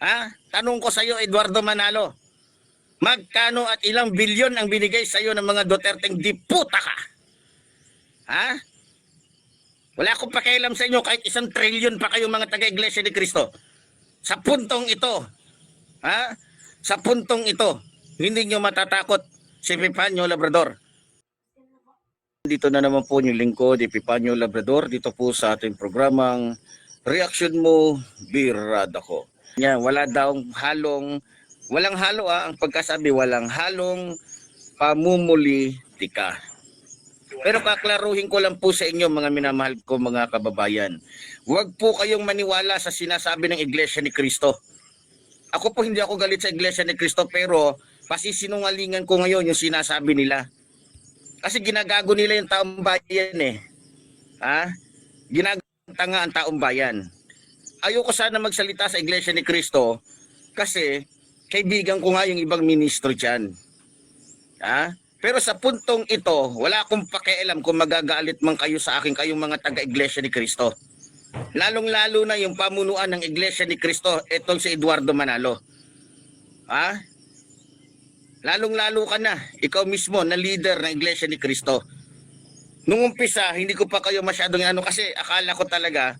Ha? Tanong ko sa iyo, Eduardo Manalo. Magkano at ilang bilyon ang binigay sa iyo ng mga Duterteng di puta ka? Ha? Wala akong pakialam sa inyo kahit isang trilyon pa kayo mga taga-iglesia ni Kristo. Sa puntong ito, ha? Sa puntong ito, hindi nyo matatakot si Pipanyo Labrador. Dito na naman po yung lingkod, Epipanyo Labrador, dito po sa ating programang Reaction Mo, Birada Ko. Yan, wala daw halong, walang halo ah, ang pagkasabi, walang halong pamumulitika. Pero kaklaruhin ko lang po sa inyo mga minamahal ko mga kababayan. Huwag po kayong maniwala sa sinasabi ng Iglesia ni Kristo. Ako po hindi ako galit sa Iglesia ni Kristo pero pasisinungalingan ko ngayon yung sinasabi nila. Kasi ginagago nila yung taong bayan eh. Ha? Ginagtanga ang taong bayan. Ayoko sana magsalita sa Iglesia ni Kristo kasi kaibigan ko nga yung ibang ministro dyan. Ha? Pero sa puntong ito, wala akong pakialam kung magagalit man kayo sa akin kayong mga taga-Iglesia ni Kristo. Lalong-lalo na yung pamunuan ng Iglesia ni Kristo, itong si Eduardo Manalo. Ha? Lalong-lalo ka na, ikaw mismo na leader ng Iglesia ni Kristo. Nung umpisa, hindi ko pa kayo masyadong ano kasi akala ko talaga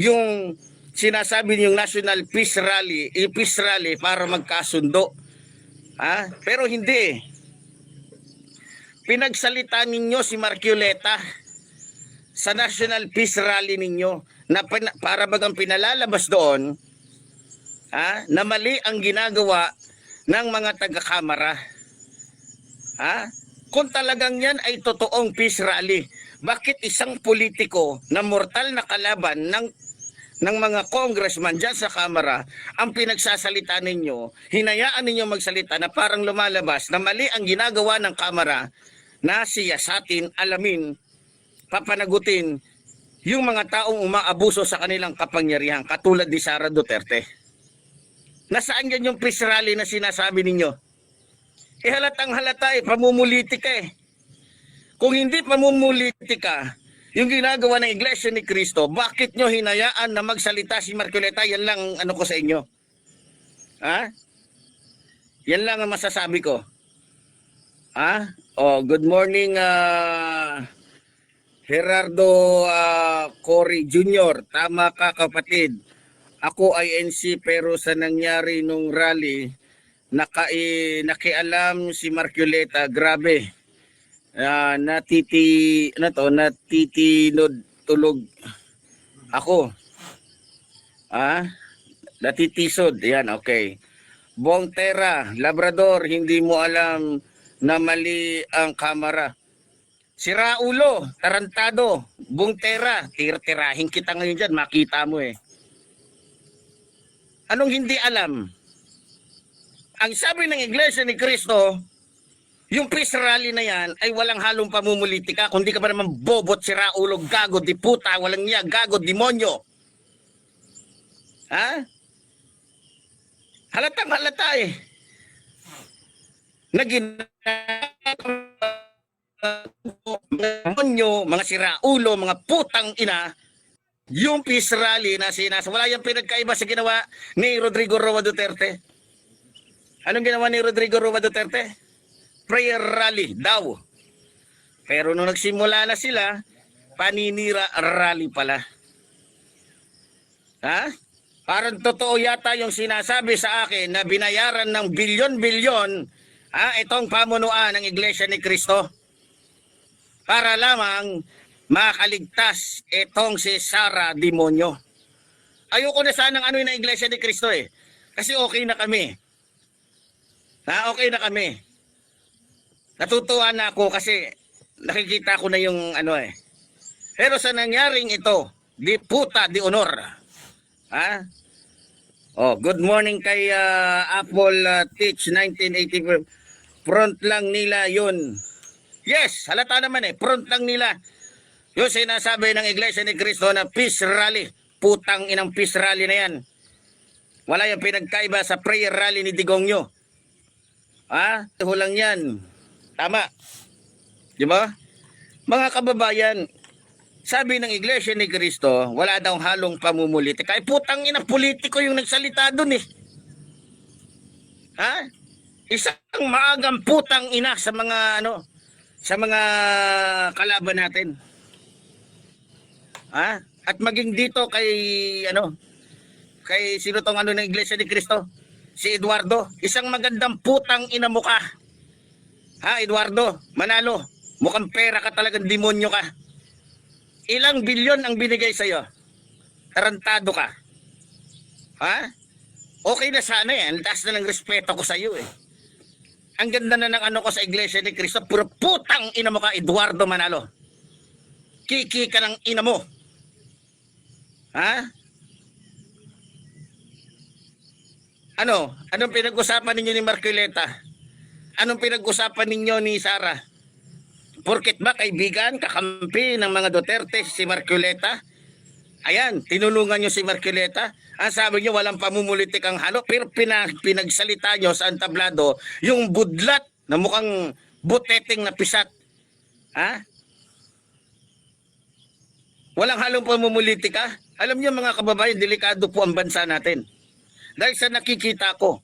yung sinasabi niyong National Peace Rally, i-peace rally para magkasundo. Ha? Pero hindi. Pinagsalita ninyo si Marculeta sa National Peace Rally ninyo na pina- para bagang pinalalabas doon ha, na mali ang ginagawa ng mga taga-kamara. Ha? Kung talagang yan ay totoong peace rally, bakit isang politiko na mortal na kalaban ng ng mga congressman dyan sa kamera ang pinagsasalita ninyo, hinayaan ninyo magsalita na parang lumalabas na mali ang ginagawa ng kamera na siyasatin, alamin, papanagutin yung mga taong umaabuso sa kanilang kapangyarihan katulad ni Sara Duterte. Nasaan yan yung peace rally na sinasabi ninyo? Eh halatang halata eh, pamumulitika eh. Kung hindi pamumulitika, yung ginagawa ng Iglesia ni Cristo, bakit nyo hinayaan na magsalita si Marcoleta? Yan lang ang ano ko sa inyo. Ha? Yan lang ang masasabi ko. Ha? Oh, good morning, ah, Gerardo ah, Cory Jr. Tama ka kapatid. Ako ay NC pero sa nangyari nung rally, nakai, nakialam si Marculeta. Grabe. Ah, natiti, ano to, natitinod tulog ako. Ah, natitisod. Yan, okay. Bong Tera, Labrador, hindi mo alam na mali ang kamera. Si Raulo, tarantado, Bong Tera, tir-tirahin kita ngayon dyan, makita mo eh. Anong hindi alam? Ang sabi ng Iglesia ni Cristo, yung peace rally na yan ay walang halong pamumulitika, kundi ka ba naman bobot, si Raulo, gago, di puta, walang niya, gago, demonyo. Ha? Halatang halata eh. Na demonyo, mga siraulo, mga putang ina, yung peace rally na sinas, wala yung pinagkaiba sa ginawa ni Rodrigo Roa Duterte. Anong ginawa ni Rodrigo Roa Duterte? Prayer rally daw. Pero nung nagsimula na sila, paninira rally pala. Ha? Parang totoo yata yung sinasabi sa akin na binayaran ng bilyon-bilyon ha, itong pamunuan ng Iglesia ni Cristo para lamang makaligtas itong si Sara Demonyo. Ayoko na sanang ano yung Iglesia ni Cristo eh. Kasi okay na kami. Na okay na kami. Natutuwa na ako kasi nakikita ko na yung ano eh. Pero sa nangyaring ito, di puta, di honor. Ha? Oh, good morning kay ah, Apple ah, Teach 1984. Front lang nila yun. Yes, halata naman eh. Front lang nila. Yung sinasabi ng Iglesia ni Cristo na peace rally. Putang inang peace rally na yan. Wala yung pinagkaiba sa prayer rally ni Digongyo. Ha? Ito lang yan. Tama. Di ba? Mga kababayan, sabi ng Iglesia ni Cristo, wala daw halong pamumulitika. Ay putang ina, politiko yung nagsalita dun eh. Ha? Isang maagang putang ina sa mga ano sa mga kalaban natin. Ha? At maging dito kay ano kay sino tong ano ng Iglesia ni Cristo? Si Eduardo, isang magandang putang ina mo ka. Ha, Eduardo, manalo. Mukhang pera ka talagang demonyo ka. Ilang bilyon ang binigay sa'yo? Tarantado ka. Ha? Okay na sana. Ang taas na ng respeto ko sa'yo eh. Ang ganda na ng ano ko sa Iglesia ni Cristo. Puro putang ina mo ka, Eduardo Manalo. Kiki ka ng ina mo. Ha? Ano? Anong pinag-usapan ninyo ni Marcoleta? Anong pinag-usapan ninyo ni Sara? Porket ba kaibigan, kakampi ng mga Duterte si Marcoleta? Ayan, tinulungan nyo si Marcoleta. Ang sabi nyo, walang pamumulitik ang halo. Pero pina, pinagsalita nyo sa antablado, yung budlat na mukhang buteteng na pisat. Ha? Walang halong pamumulitika. Alam niyo mga kababayan, delikado po ang bansa natin. Dahil sa nakikita ko,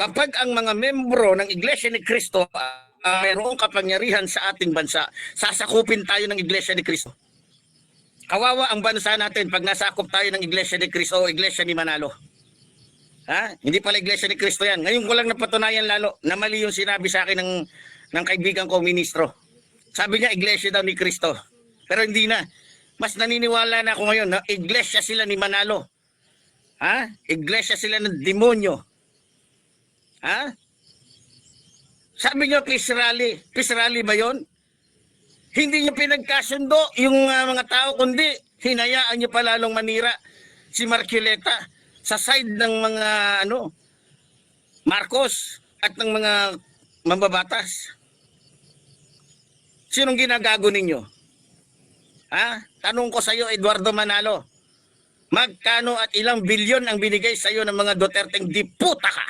kapag ang mga membro ng Iglesia ni Cristo uh, mayroong kapangyarihan sa ating bansa, sasakupin tayo ng Iglesia ni Cristo. Kawawa ang bansa natin pag nasakop tayo ng Iglesia ni Cristo o Iglesia ni Manalo. Ha? Hindi pala Iglesia ni Cristo yan. Ngayon ko lang napatunayan lalo na mali yung sinabi sa akin ng, ng kaibigan ko, ministro. Sabi niya, Iglesia daw ni Cristo. Pero hindi na. Mas naniniwala na ako ngayon na Iglesia sila ni Manalo. Ha? Iglesia sila ng demonyo. Ha? Sabi rally. Peace rally ba yon? Hindi niyo pinagkasundo yung ah, mga tao, kundi hinayaan niyo pa lalong manira si Marculeta sa side ng mga ano Marcos at ng mga mambabatas. Sinong ginagago ninyo? Ha? Tanong ko sa iyo, Eduardo Manalo. Magkano at ilang bilyon ang binigay sa iyo ng mga Duterteng di puta ka?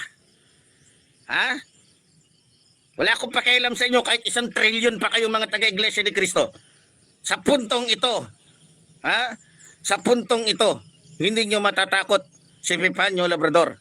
Ha? Wala akong pakialam sa inyo kahit isang trilyon pa kayo mga taga-iglesia ni Kristo. Sa puntong ito, ha? Sa puntong ito, hindi nyo matatakot si Pipanyo Labrador.